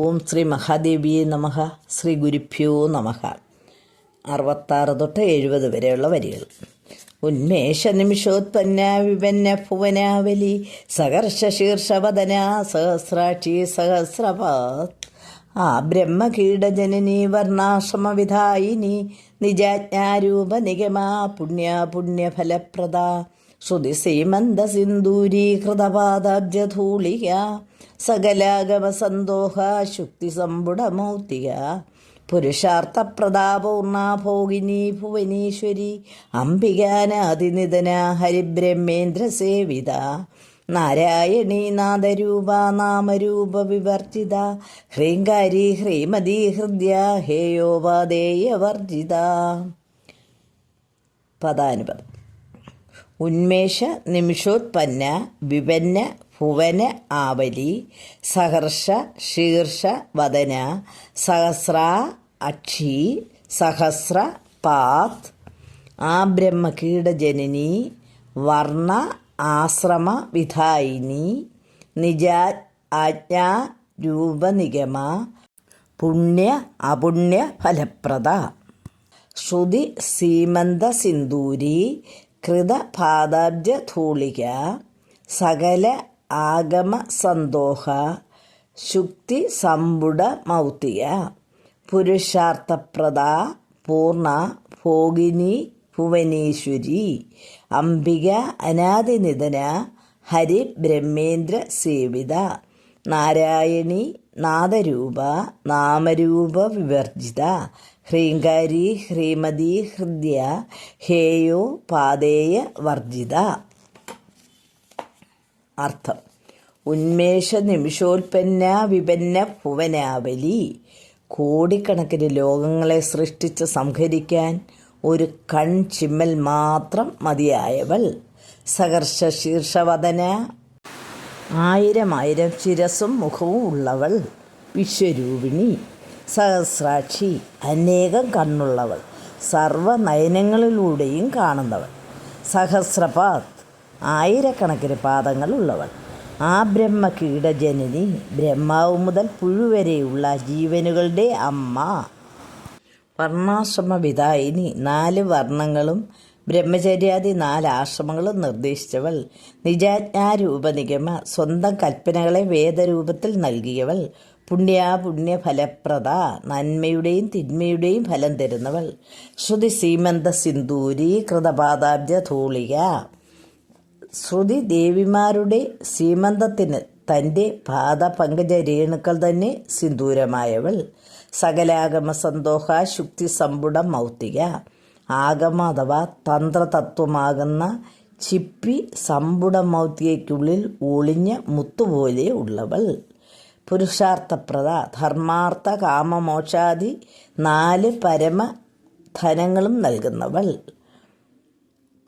ഓം ശ്രീ മഹാദേവിയെ നമഹ ശ്രീ ഗുരുഭ്യോ നമഹ അറുപത്താറ് തൊട്ട് എഴുപത് വരെയുള്ള വരികൾ. ഉന്മേഷ നിമിഷോത്പന്ന വിപന്ന ഭുവനാവലി സഹർഷ ശീർഷവദന സഹസ്രാക്ഷി സഹസ്രപാത് ആ ബ്രഹ്മകീടജനനി വർണാശ്രമവിധായിനി നിജാജ്ഞാരൂപ നിഗമാ പുണ്യ പുണ്യഫലപ്രദ ശ്രുതി ശ്രീമന്ദ സിന്ദൂരീകൃതപാദാബ്ജധൂളിക സകലാഗമസന്തോഹ ശുക്തി സമ്പുടമൗത്തിക പുരുഷാർത്ഥപ്രതാപൂർണ ഭോഗിനി ഭുവനീശ്വരി അംബികാനാതിനിധന നാരായണീ നാദരൂപ നാമരൂപ വിവർജിത ഹ്രീങ്കാരി ഹ്രീമതി ഹൃദ്യ ഹേയോപാദേയവർജിത പദാനുപദം. ഉന്മേഷ നിമിഷോത്പന്ന വിപന്ന ഭുവന ആവലി സഹർഷ ശീർഷ വദന സഹസ്ര അക്ഷി സഹസ്ര പാത് ആ ബ്രഹ്മകീടജനനി വർണ ആശ്രമ വിധായിനി നിജ ആജ്ഞാ രൂപനിഗമ പുണ്യ അപുണ്യ ഫലപ്രദ. ശ്രുതി സീമന്ത സിന്ദൂരി കൃതപാദാബ്ജ ധൂളിക സകല ആഗമ സന്തോഹ ശുക്തി സമ്പുട മൗത്തിക പുരുഷാർത്ഥപ്രദ പൂർണ ഭോഗിനി ഭുവനേശ്വരി അംബിക അനാദിനിധന ഹരി ബ്രഹ്മേന്ദ്ര സേവിത നാരായണി നാദരൂപ നാമരൂപ വിവർജിത ഹ്രീങ്കാരി ഹ്രീമതി ഹൃദ്യ ഹേയോ പാതേയ വർജിത. അർത്ഥം. ഉന്മേഷ നിമിഷോൽപ്പന്ന വിപന്ന ഭുവനാവലി കോടിക്കണക്കിന് ലോകങ്ങളെ സൃഷ്ടിച്ച് സംഹരിക്കാൻ ഒരു കൺ ചിമ്മൽ മാത്രം മതിയായവൾ. സഹർഷ ശീർഷവദന. ആയിരം ആയിരം ശിരസും മുഖവും ഉള്ളവൾ. വിശ്വരൂപിണി. സഹസ്രാക്ഷി. അനേകം കണ്ണുള്ളവൾ. സർവനയനങ്ങളിലൂടെയും കാണുന്നവൾ. സഹസ്രപാത് ആയിരക്കണക്കിന് പാദങ്ങളുള്ളവൾ. ആ ബ്രഹ്മ കീടജനനി ബ്രഹ്മാവ് മുതൽ പുഴുവരെയുള്ള ജീവനുകളുടെ അമ്മ. വർണാശ്രമ വിധായിനി നാല് വർണങ്ങളും ബ്രഹ്മചര്യാദി നാല് ആശ്രമങ്ങളും നിർദ്ദേശിച്ചവൾ. നിജാജ്ഞാരൂപനിഗമ സ്വന്തം കൽപ്പനകളെ വേദരൂപത്തിൽ നൽകിയവൾ. പുണ്യാപുണ്യ ഫലപ്രദ നന്മയുടെയും തിന്മയുടെയും ഫലം തരുന്നവൾ. ശ്രുതി സീമന്ത സിന്ദൂരി കൃതപാദാബ്ജ ധൂളിക. ശ്രുതി ദേവിമാരുടെ സീമന്തത്തിന് തന്റെ പാദപങ്കജ രേണുക്കൾ തന്നെ സിന്ദൂരമായവൾ. സകലാഗമ സന്തോഹ ശുക്തി സമ്പുടം മൗത്തിക. ആഗമ അഥവാ തന്ത്രതത്വമാകുന്ന ചിപ്പി സമ്പുടമൗത്തികയ്ക്കുള്ളിൽ ഒളിഞ്ഞ മുത്തുപോലെ ഉള്ളവൾ. പുരുഷാർത്ഥപ്രദ ധർമാർത്ഥ കാമമോക്ഷാദി നാല് പരമ ധനങ്ങളും നൽകുന്നവൾ.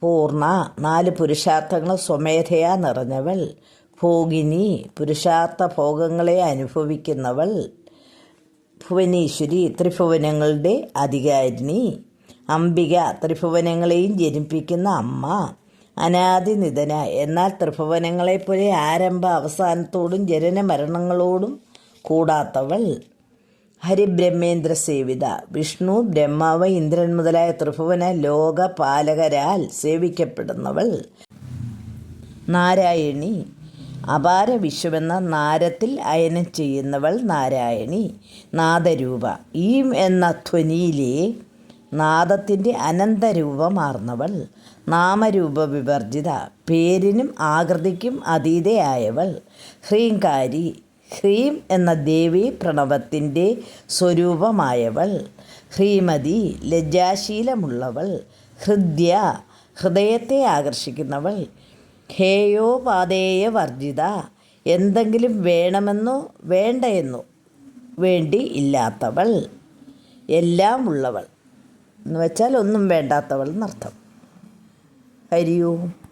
പൂർണ നാല് പുരുഷാർത്ഥങ്ങൾ സ്വമേധയാ നിറഞ്ഞവൾ. ഭോഗിനി പുരുഷാർത്ഥ ഭോഗങ്ങളെ അനുഭവിക്കുന്നവൾ. ഭുവനീശ്വരി ത്രിഭുവനങ്ങളുടെ അധികാരിണി. അംബിക ത്രിഭുവനങ്ങളെയും ജനിപ്പിക്കുന്ന അമ്മ. അനാദിനിധന എന്നാൽ ത്രിഭുവനങ്ങളെപ്പോലെ ആരംഭ അവസാനത്തോടും ജനന മരണങ്ങളോടും കൂടാത്തവൾ. ഹരിബ്രഹ്മേന്ദ്ര സേവിത വിഷ്ണു ബ്രഹ്മാവ് ഇന്ദ്രൻ മുതലായ ത്രിഭുവന ലോകപാലകരാൽ സേവിക്കപ്പെടുന്നവൾ. നാരായണി. അപാര വിശ്വമെന്ന നാരത്തിൽ അയനം ചെയ്യുന്നവൾ നാരായണി. നാദരൂപ. ഈ എന്ന ധ്വനിയിലെ നാദത്തിന്റെ അനന്തരൂപമാർന്നവൾ. നാമരൂപ വിവർജിത. പേരിനും ആകൃതിക്കും അതീതയായവൾ. ഹ്രീങ്കാരി ഹ്രീം എന്ന ദേവി പ്രണവത്തിന്റെ സ്വരൂപമായവൾ. ഹ്രീമതി ലജ്ജാശീലമുള്ളവൾ. ഹൃദ്യ ഹൃദയത്തെ ആകർഷിക്കുന്നവൾ. ഹേയോപാതേയ വർജിത എന്തെങ്കിലും വേണമെന്നോ വേണ്ടയെന്നോ വേണ്ടി ഇല്ലാത്തവൾ. എല്ലാം ഉള്ളവൾ. എന്ന് വെച്ചാൽ ഒന്നും വേണ്ടാത്തവൾ എന്നർത്ഥം. ഹരിയോം.